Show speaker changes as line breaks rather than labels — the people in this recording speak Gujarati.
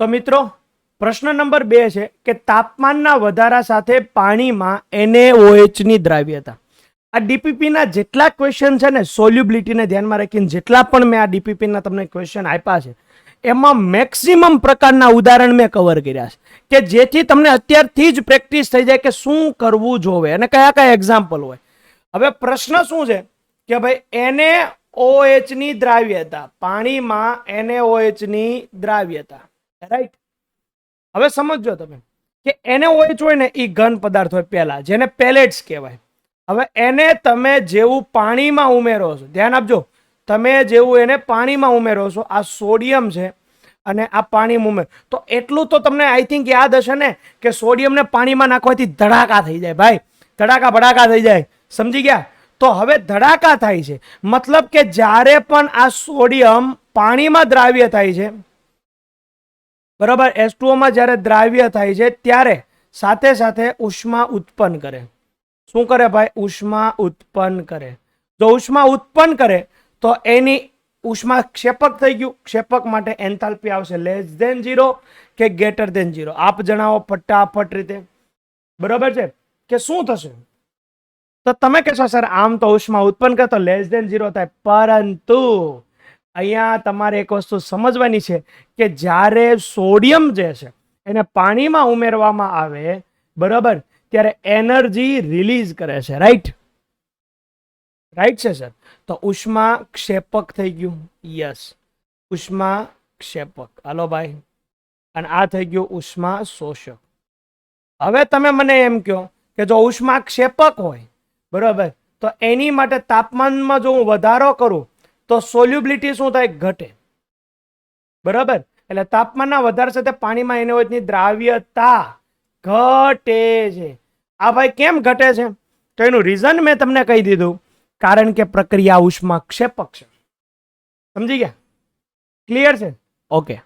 તો મિત્રો, પ્રશ્ન નંબર બે છે કે તાપમાનના વધારા સાથે પાણીમાં એનએઓએચની દ્રાવ્યતા આ ડીપીપીના જેટલા ક્વેશ્ચન છે ને સોલ્યુબિલિટીને ધ્યાનમાં રાખીને જેટલા પણ મેં આ ડીપીપીના તમને ક્વેશ્ચન આપ્યા છે, એમાં મેક્સિમમ પ્રકારના ઉદાહરણ મેં કવર કર્યા છે. કે જેથી તમને અત્યારથી જ પ્રેક્ટિસ થઈ જાય કે શું કરવું જોવે અને કયા કયા એક્ઝામ્પલ હોય. હવે પ્રશ્ન શું છે કે ભાઈ NaOH ની દ્રાવ્યતા પાણીમાં એનએઓએચની દ્રાવ્યતા રાઈટ હવે સમજો તમે કે એને NaOH હોય ને એ ઘન પદાર્થ હોય પહેલા, જેને પેલેટ્સ કહેવાય. હવે એને તમે જેવું પાણીમાં ઉમેરો છો, ધ્યાન આપજો, તમે જેવું એને પાણીમાં ઉમેરો છો, આ સોડિયમ છે અને આ પાણીમાં ઉમેર તો એટલું તો તમને આઈ થિંક યાદ હશે ને કે સોડિયમને પાણીમાં નાખવાથી ધડાકા થઈ જાય ભાઈ, ધડાકા ભડાકા થઈ જાય, સમજી ગયા? તો હવે ધડાકા થાય છે, મતલબ કે જ્યારે પણ આ સોડિયમ પાણીમાં દ્રાવ્ય થાય છે બરાબર? એસ ટુઓમાં જ્યારે દ્રાવ્ય થાય છે, ત્યારે સાથે સાથે ઉષ્મા ઉત્પન્ન કરે. શું કરે ભાઈ? ઉષ્મા ઉત્પન્ન કરે. જો ઉષ્મા ઉત્પન્ન કરે, તો એની ઉષ્મા ક્ષેપક થઈ ગયું. ક્ષેપક માટે એન્થાલ્પી આવશે લેસ ધેન ઝીરો કે ગ્રેટર ધેન ઝીરો આપ જણાવો ફટાફટ રીતે. બરાબર છે? કે શું થશે? તો તમે કહેશો, સર, આમ તો ઉષ્મા ઉત્પન્ન કરે તો લેસ ધેન ઝીરો થાય. પરંતુ અહીંયા તમારે એક વસ્તુ સમજવાની છે કે જ્યારે સોડિયમ જે છે, એને પાણીમાં ઉમેરવામાં આવે, બરાબર, ત્યારે એનર્જી રિલીઝ કરે છે, રાઈટ? રાઈટ છે, સર? તો ઉષ્મા ક્ષેપક થઈ ગયું, યસ. ઉષ્મા ક્ષેપક. હાલો ભાઈ. અને આ થઈ ગયું ઉષ્મા શોષક. હવે તમે મને એમ કહો કે જો ઉષ્મા ક્ષેપક હોય, બરાબર, તો એની માટે તાપમાનમાં જો હું વધારો કરું તો સોલ્યુબિલિટી શું થાય? ઘટે. બરાબર? એટલે તાપમાનના વધારે સાથે પાણીમાં એને ની દ્રાવ્યતા ઘટે છે. આ ભાઈ કેમ ઘટે છે? તો એનું રીઝન મેં તમને કહી દીધું. કારણ કે પ્રક્રિયા ઉષ્મા ક્ષેપક છે. સમજી ગયા? ક્લિયર છે? ઓકે